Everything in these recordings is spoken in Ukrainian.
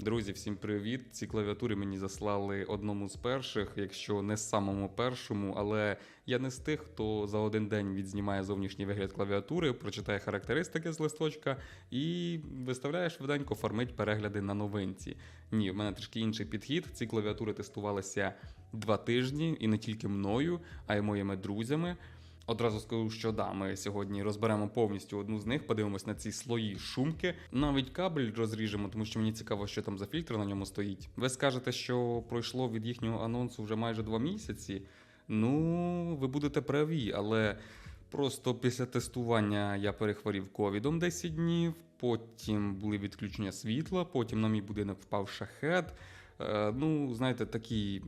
Друзі, всім привіт! Ці клавіатури мені заслали одному з перших, якщо не самому першому, але я не з тих, хто за один день відзнімає зовнішній вигляд клавіатури, прочитає характеристики з листочка і виставляє швиденько фармить перегляди на новинці. Ні, в мене трішки інший підхід. Ці клавіатури тестувалися два тижні і не тільки мною, а й моїми друзями. Одразу скажу, що да, ми сьогодні розберемо повністю одну з них, подивимось на ці слої шумки. Навіть кабель розріжемо, тому що мені цікаво, що там за фільтр на ньому стоїть. Ви скажете, що пройшло від їхнього анонсу вже майже два місяці. Ну, ви будете праві, але просто після тестування я перехворів ковідом 10 днів, потім були відключення світла, потім на мій будинок впав шахет. Е, ну, знаєте, такі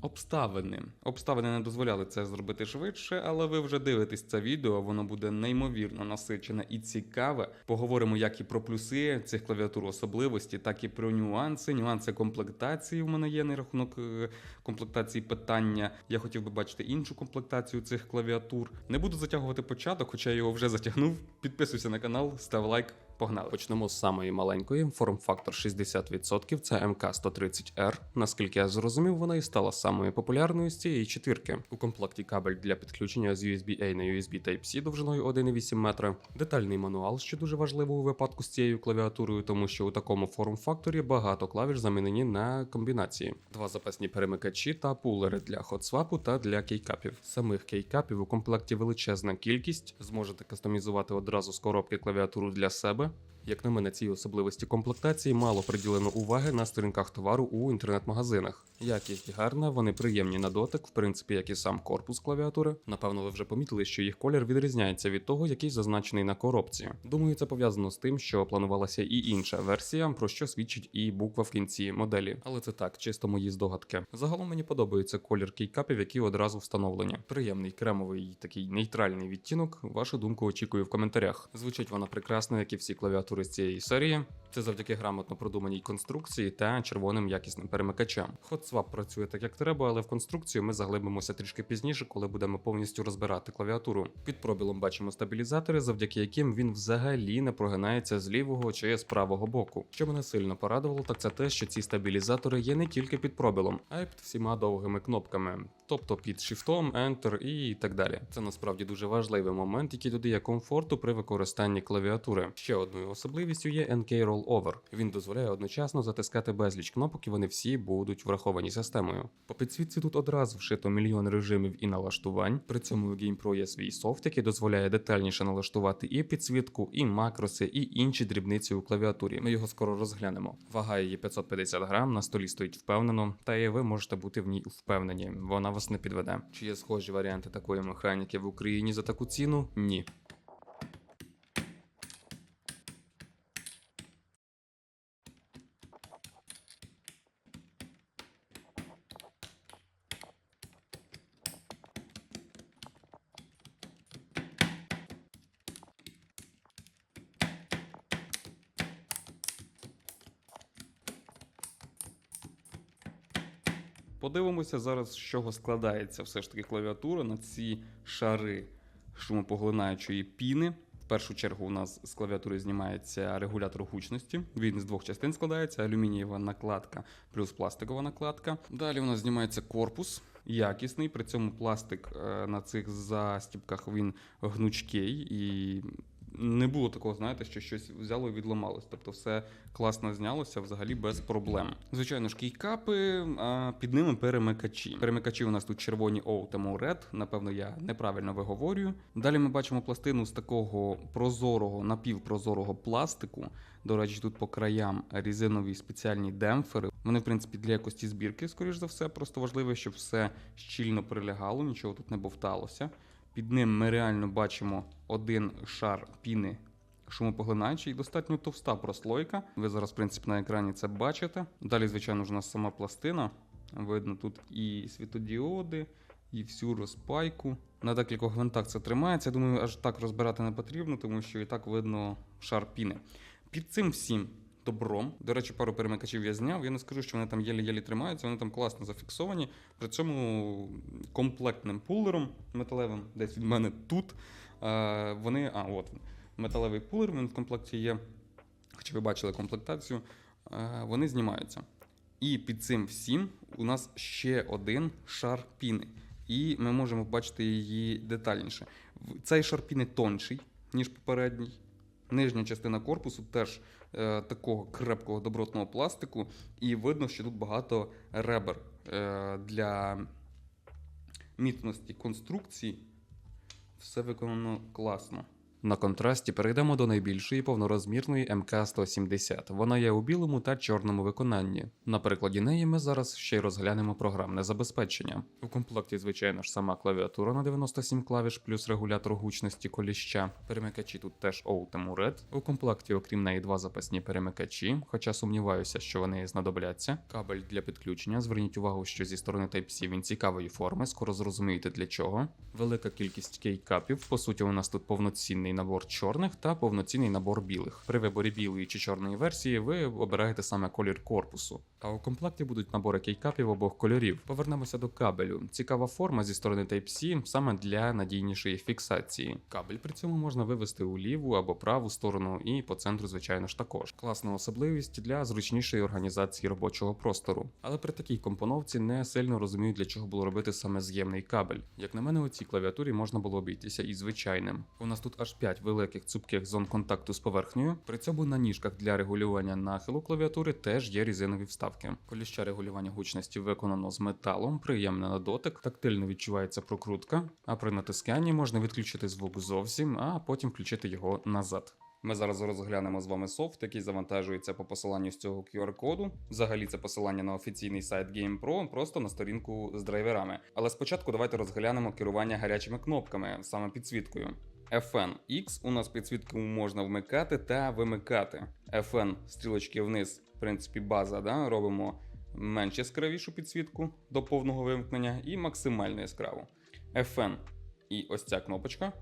Обставини. Обставини не дозволяли це зробити швидше, але ви вже дивитесь це відео, воно буде неймовірно насичене і цікаве. Поговоримо як і про плюси цих клавіатур особливості, так і про нюанси. Нюанси комплектації в мене є на рахунок е, комплектації питання. Я хотів би бачити іншу комплектацію цих клавіатур. Не буду затягувати початок, хоча я його вже затягнув. Підписуйся на канал, став лайк. Погнали. Почнемо з самої маленької. Форм-фактор 60%. Це МК130R. Наскільки я зрозумів, вона і стала самою популярною з цієї четвірки. У комплекті кабель для підключення з USB-A на USB Type-C довжиною 1,8 метра. Детальний мануал, що дуже важливо у випадку з цією клавіатурою, тому що у такому форм-факторі багато клавіш замінені на комбінації. Два запасні перемикачі та пулери для хотсвапу та для кейкапів. Самих кейкапів у комплекті величезна кількість. Зможете кастомізувати одразу з коробки клавіатуру для себе. Як на мене, цій особливості комплектації мало приділено уваги на сторінках товару у інтернет-магазинах. Якість гарна, вони приємні на дотик, в принципі, як і сам корпус клавіатури. Напевно, ви вже помітили, що їх колір відрізняється від того, який зазначений на коробці. Думаю, це пов'язано з тим, що планувалася і інша версія, про що свідчить і буква в кінці моделі. Але це так, чисто мої здогадки. Загалом мені подобається колір кейкапів, які одразу встановлені. Приємний кремовий такий нейтральний відтінок. Вашу думку очікую в коментарях. Звучить вона прекрасно, як і всі клавіатури з цієї серії. Це завдяки грамотно продуманій конструкції та червоним якісним перемикачам. HotSwap працює так, як треба, але в конструкцію ми заглибимося трішки пізніше, коли будемо повністю розбирати клавіатуру. Під пробілом бачимо стабілізатори, завдяки яким він взагалі не прогинається з лівого чи з правого боку. Що мене сильно порадувало, так це те, що ці стабілізатори є не тільки під пробілом, а й під всіма довгими кнопками, тобто під Shift, Enter і так далі. Це насправді дуже важливий момент, який додає комфорту при використанні клавіатури. Ще одною особливістю є NK Rollover. Він дозволяє одночасно затискати безліч кнопок, і вони всі будуть враховані системою. По підсвітці тут одразу вшито мільйон режимів і налаштувань. При цьому у GamePro є свій софт, який дозволяє детальніше налаштувати і підсвітку, і макроси, і інші дрібниці у клавіатурі. Ми його скоро розглянемо. Вага її 550 грам, на столі стоїть впевнено, та і ви можете бути в ній впевнені. Вона вас не підведе. Чи є схожі варіанти такої механіки в Україні за таку ціну? Ні. Подивимося зараз, з чого складається все ж таки клавіатура на ці шари шумопоглинаючої піни. В першу чергу у нас з клавіатури знімається регулятор гучності. Він з двох частин складається: алюмінієва накладка плюс пластикова накладка. Далі у нас знімається корпус. Якісний, при цьому пластик е, на цих застібках він гнучкий і не було такого, знаєте, що щось взяло і відламалось. Тобто все класно знялося взагалі без проблем. Звичайно ж, кейкапи, а під ними перемикачі. Перемикачі у нас тут червоні Outemo Red, напевно, я неправильно виговорюю. Далі ми бачимо пластину з такого прозорого, напівпрозорого пластику. До речі, тут по краям різинові спеціальні демпфери. Вони, в принципі, для якості збірки, скоріш за все, просто важливо, щоб все щільно прилягало, нічого тут не бовталося. Під ним ми реально бачимо один шар піни шумопоглинаючий, достатньо товста прослойка. Ви зараз, в принципі, на екрані це бачите. Далі, звичайно ж, у нас сама пластина. Видно тут і світодіоди, і всю розпайку. На декількох гвинтах це тримається. Я Думаю, аж так розбирати не потрібно, тому що і так видно шар піни. Під цим всім добром. До речі, пару перемикачів я зняв. Я не скажу, що вони там єлі-єлі тримаються, вони там класно зафіксовані. При цьому комплектним пулером металевим, десь від мене тут. е, Вони. А, от. Металевий пулер, він в комплекті є. Хоча ви бачили комплектацію. е, вони знімаються. І під цим всім у нас ще один шар піни. І ми можемо бачити її детальніше. Цей шар піни тонший, ніж попередній. Нижня частина корпусу теж е, такого крепкого добротного пластику, і видно, що тут багато ребер е, для міцності конструкції. Все виконано класно. На контрасті перейдемо до найбільшої повнорозмірної МК-170. Вона є у білому та чорному виконанні. На прикладі неї ми зараз ще й розглянемо програмне забезпечення. У комплекті, звичайно ж, сама клавіатура на 97 клавіш плюс регулятор гучності коліща. Перемикачі тут теж Ultimate Red. У комплекті, окрім неї, два запасні перемикачі, хоча сумніваюся, що вони знадобляться. Кабель для підключення. Зверніть увагу, що зі сторони Type-C він цікавої форми, скоро зрозумієте для чого. Велика кількість кейкапів. По суті, у нас тут повноцінний набор чорних та повноцінний набор білих. При виборі білої чи чорної версії ви обираєте саме колір корпусу. А у комплекті будуть набори кейкапів обох кольорів. Повернемося до кабелю. Цікава форма зі сторони Type-C саме для надійнішої фіксації. Кабель при цьому можна вивести у ліву або праву сторону, і по центру, звичайно ж, також. Класна особливість для зручнішої організації робочого простору. Але при такій компоновці не сильно розумію, для чого було робити саме з'ємний кабель. Як на мене, у цій клавіатурі можна було обійтися і звичайним. У нас тут аж 5 великих цупких зон контакту з поверхнею. При цьому на ніжках для регулювання нахилу клавіатури теж є різинові вставки. Коліща регулювання гучності виконано з металом, приємне на дотик, тактильно відчувається прокрутка, а при натисканні можна відключити звук зовсім, а потім включити його назад. Ми зараз розглянемо з вами софт, який завантажується по посиланню з цього QR-коду. Взагалі це посилання на офіційний сайт GamePro, просто на сторінку з драйверами. Але спочатку давайте розглянемо керування гарячими кнопками, саме підсвіткою. FN X у нас підсвітку можна вмикати та вимикати. FN стрілочки вниз, в принципі, база, да? робимо менш яскравішу підсвітку до повного вимкнення і максимально яскраву. FN і ось ця кнопочка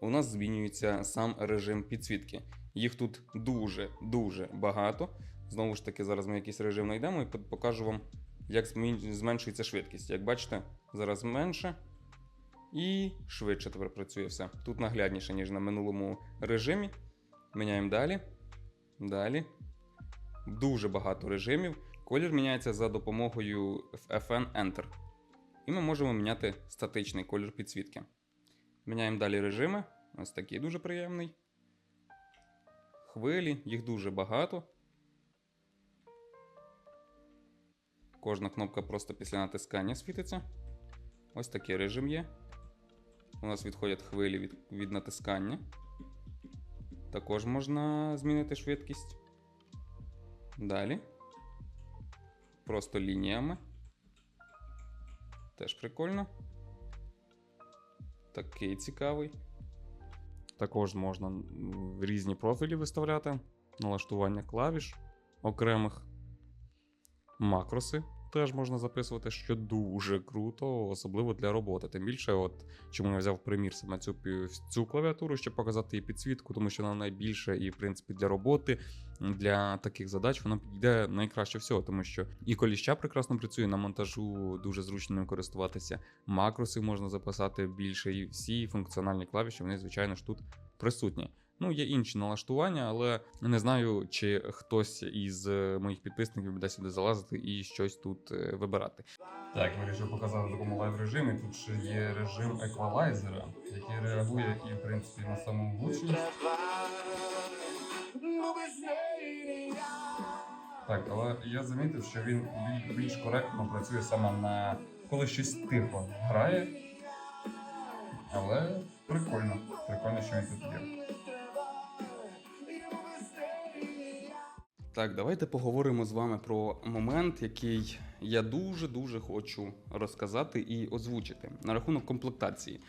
у нас змінюється сам режим підсвітки. Їх тут дуже-дуже багато. Знову ж таки, зараз ми якийсь режим знайдемо і покажу вам, як зменшується швидкість. Як бачите, зараз менше і швидше тепер працює все. Тут наглядніше, ніж на минулому режимі. Міняємо далі. Далі. Дуже багато режимів. Колір міняється за допомогою FN Enter. І ми можемо міняти статичний колір підсвітки. Міняємо далі режими. Ось такий дуже приємний. Хвилі, їх дуже багато. Кожна кнопка просто після натискання світиться. Ось такий режим є. У нас відходять хвилі від, від натискання. Також можна змінити швидкість. Далі. Просто лініями. Теж прикольно. Такий цікавий. Також можна різні профілі виставляти, налаштування клавіш окремих. Макроси теж можна записувати, що дуже круто, особливо для роботи. Тим більше, от чому я взяв примір саме цю, цю клавіатуру, щоб показати її підсвітку, тому що вона найбільша і, в принципі, для роботи, для таких задач вона підійде найкраще всього, тому що і коліща прекрасно працює на монтажу, дуже зручно ним користуватися. Макроси можна записати більше, і всі функціональні клавіші, вони, звичайно ж, тут присутні. Ну, є інші налаштування, але не знаю, чи хтось із е, моїх підписників буде сюди залазити і щось тут е, вибирати. Так, вирішив показати в такому лайв режимі. Тут ще є режим еквалайзера, який реагує і, в принципі, на саму гучність. Так, але я замітив, що він більш коректно працює саме на коли щось тихо грає. Але прикольно. Прикольно, що він тут є. Так, давайте поговоримо з вами про момент, який я дуже-дуже хочу розказати і озвучити на рахунок комплектації.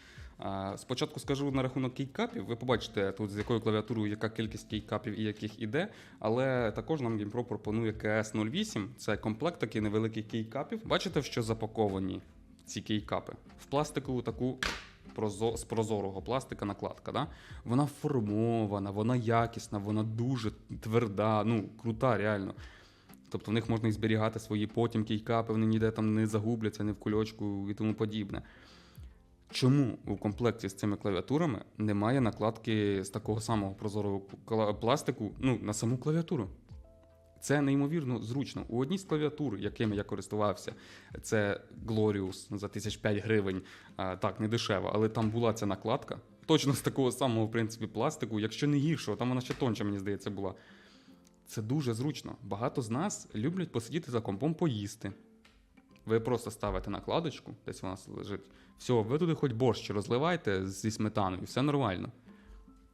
Спочатку скажу на рахунок кейкапів. Ви побачите тут з якою клавіатурою яка кількість кейкапів і яких іде. Але також нам GamePro пропонує KS08. Це комплект такий невеликий кейкапів. Бачите, в що запаковані ці кейкапи? В пластикову таку з прозорого пластика накладка. Да? Вона формована, вона якісна, вона дуже тверда, ну крута, реально. Тобто в них можна і зберігати свої потім кейкапи, вони ніде там не загубляться, не в кульочку і тому подібне. Чому у комплекті з цими клавіатурами немає накладки з такого самого прозорого пластику ну, на саму клавіатуру? Це неймовірно зручно. У одній з клавіатур, якими я користувався, це Glorious за 1005 гривень. Так, не дешево, але там була ця накладка. Точно з такого самого, в принципі, пластику, якщо не гіршого, там вона ще тонче, мені здається, була. Це дуже зручно. Багато з нас люблять посидіти за компом поїсти. Ви просто ставите накладочку, десь нас лежить. Все, ви туди хоч борщ розливайте зі сметаною, все нормально.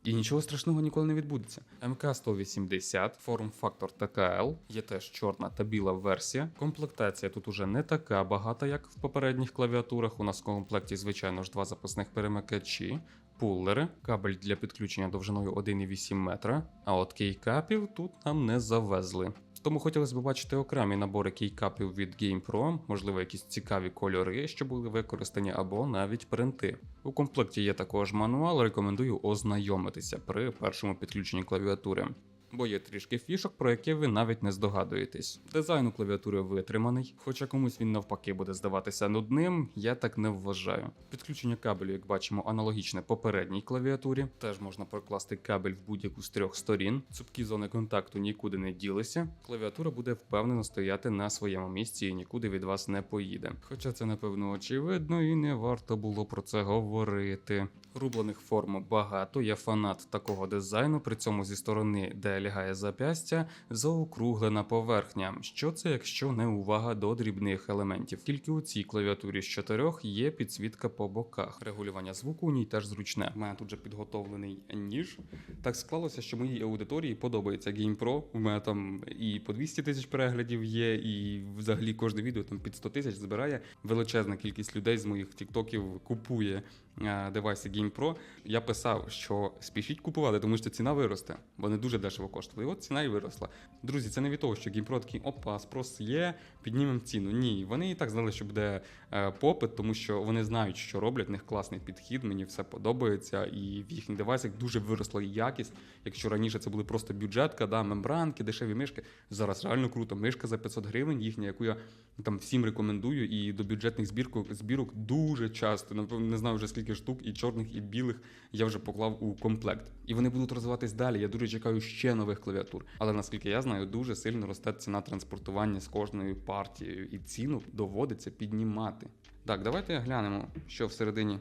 І нічого страшного ніколи не відбудеться. МК-180, форм-фактор ТКЛ, є теж чорна та біла версія. Комплектація тут уже не така багата, як в попередніх клавіатурах. У нас в комплекті, звичайно ж, два запасних перемикачі, пуллери, кабель для підключення довжиною 1,8 метра. А от кейкапів тут нам не завезли. Тому хотілося б бачити окремі набори кейкапів від GamePro, можливо, якісь цікаві кольори, що були використані, або навіть принти. У комплекті є також мануал, рекомендую ознайомитися при першому підключенні клавіатури. Бо є трішки фішок, про які ви навіть не здогадуєтесь. Дизайн у клавіатури витриманий, хоча комусь він навпаки буде здаватися нудним, я так не вважаю. Підключення кабелю, як бачимо, аналогічне попередній клавіатурі. Теж можна прокласти кабель в будь-яку з трьох сторін. Цупкі зони контакту нікуди не ділися. Клавіатура буде впевнено стояти на своєму місці і нікуди від вас не поїде. Хоча це напевно очевидно і не варто було про це говорити. Рублених форм багато. Я фанат такого дизайну. При цьому зі сторони, де лягає запястя, заокруглена поверхня. Що це, якщо не увага до дрібних елементів? Тільки у цій клавіатурі з чотирьох є підсвітка по боках. Регулювання звуку у ній теж зручне. У мене тут же підготовлений ніж. Так склалося, що моїй аудиторії подобається GamePro. У мене там і по 200 тисяч переглядів є, і взагалі кожне відео там під 100 тисяч збирає. Величезна кількість людей з моїх тіктоків купує е, девайси GamePro. Я писав, що спішіть купувати, тому що ціна виросте. Вони дуже дешево коштували. І от ціна і виросла. Друзі, це не від того, що GamePro такий опа, спрос є, піднімемо ціну. Ні, вони і так знали, що буде е, попит, тому що вони знають, що роблять. В них класний підхід, мені все подобається. І в їхніх девайсах дуже виросла якість. Якщо раніше це були просто бюджетка, да, мембранки, дешеві мишки. Зараз реально круто. Мишка за 500 гривень, їхня, яку я там всім рекомендую, і до бюджетних збірок, збірок дуже часто, не знаю вже скільки штук, і чорних, і білих я вже поклав у комплект. І вони будуть розвиватись далі. Я дуже чекаю ще нових клавіатур. Але наскільки я знаю, дуже сильно росте ціна транспортування з кожною партією, і ціну доводиться піднімати. Так, давайте глянемо, що всередині.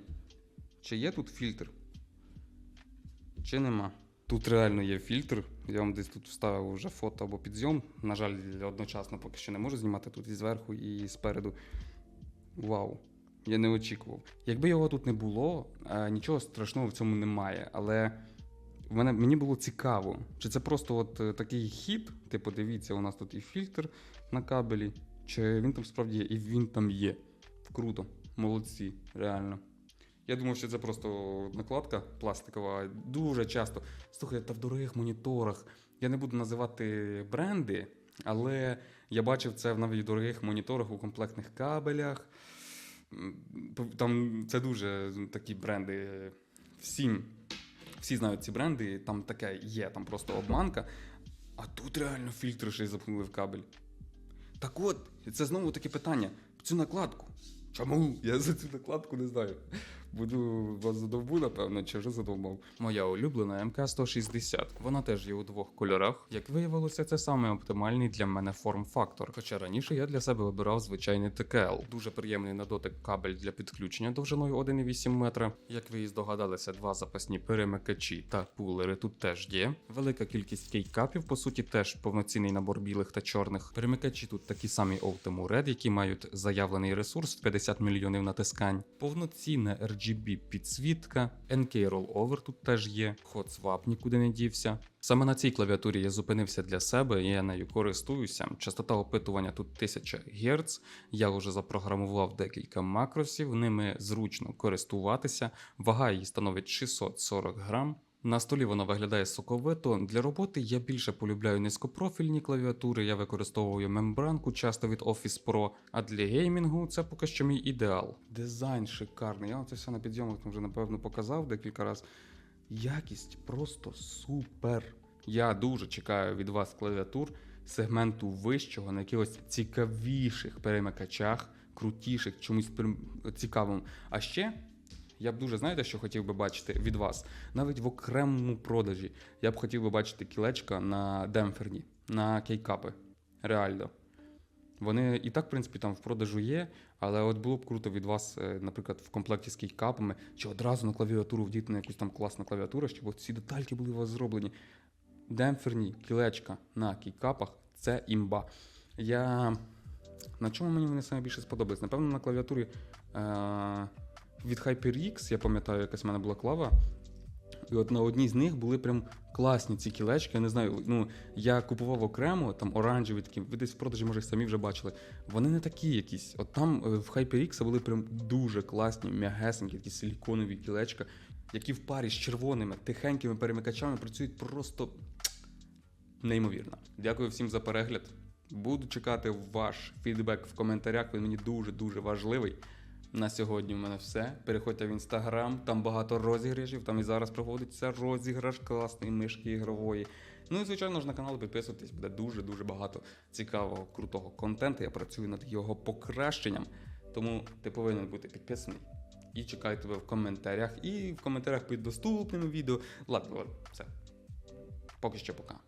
Чи є тут фільтр? Чи нема? Тут реально є фільтр. Я вам десь тут вставив вже фото або підйом. На жаль, одночасно поки що не можу знімати тут і зверху, і спереду. Вау! Я не очікував. Якби його тут не було, е, нічого страшного в цьому немає. Але в мене, мені було цікаво, чи це просто от е, такий хід, типу, дивіться, у нас тут і фільтр на кабелі, чи він там справді є, і він там є. Круто, молодці, реально. Я думав, що це просто накладка пластикова. Дуже часто. Слухай, та в дорогих моніторах. Я не буду називати бренди, але я бачив це в навіть дорогих моніторах у комплектних кабелях. Там це дуже такі бренди. Всім, всі знають ці бренди, там таке є, там просто обманка. А тут реально фільтри ще й запхнули в кабель. Так от, це знову таке питання. Цю накладку. Чому? Я за цю накладку не знаю. Буду вас задовбу, напевно, чи вже задовбав. Моя улюблена МК-160. Вона теж є у двох кольорах. Як виявилося, це саме оптимальний для мене форм-фактор. Хоча раніше я для себе вибирав звичайний ТКЛ. Дуже приємний на дотик кабель для підключення довжиною 1,8 метра. Як ви і здогадалися, два запасні перемикачі та пулери тут теж є. Велика кількість кейкапів, по суті, теж повноцінний набор білих та чорних. Перемикачі тут такі самі Ultimo Red, які мають заявлений ресурс в 50 мільйонів натискань. Повноцінна RGB підсвітка, NK Rollover тут теж є, Hot Swap нікуди не дівся. Саме на цій клавіатурі я зупинився для себе, я нею користуюся. Частота опитування тут 1000 Гц. Я вже запрограмував декілька макросів, ними зручно користуватися. Вага її становить 640 грам. На столі вона виглядає соковито. Для роботи я більше полюбляю низькопрофільні клавіатури. Я використовую мембранку часто від Office Pro, а для геймінгу це поки що мій ідеал. Дизайн шикарний. Я вам це все на підйомах вже напевно показав декілька разів. Якість просто супер. Я дуже чекаю від вас клавіатур сегменту вищого на якихось цікавіших перемикачах, крутіших, чомусь цікавим. А ще я б дуже знаєте, що хотів би бачити від вас, навіть в окремому продажі. Я б хотів би бачити кілечка на демпферні. на кейкапи. Реально. Вони і так, в принципі, там в продажу є, але от було б круто від вас, е, наприклад, в комплекті з кейкапами, чи одразу на клавіатуру вдіти на якусь там класну клавіатуру, щоб ці детальки були у вас зроблені. Демпферні кілечка на кейкапах це імба. Я. На чому мені вони саме більше сподобались? Напевно, на клавіатурі е- від HyperX, я пам'ятаю, якась в мене була клава. І от на одній з них були прям класні ці кілечки. Я не знаю, ну я купував окремо, там оранжеві такі, ви десь в продажі, може, самі вже бачили. Вони не такі якісь. От там е, в HyperX були прям дуже класні, м'ягесенькі, такі силіконові кілечка, які в парі з червоними, тихенькими перемикачами працюють просто неймовірно. Дякую всім за перегляд. Буду чекати ваш фідбек в коментарях. Він мені дуже-дуже важливий. На сьогодні в мене все. Переходьте в інстаграм, там багато розіграшів. Там і зараз проводиться розіграш класної мишки ігрової. Ну і звичайно ж на канал підписуйтесь, буде дуже-дуже багато цікавого, крутого контенту. Я працюю над його покращенням. Тому ти повинен бути підписаний. І чекаю тебе в коментарях. І в коментарях під доступними відео. Ладно, ладно, все. Поки що пока.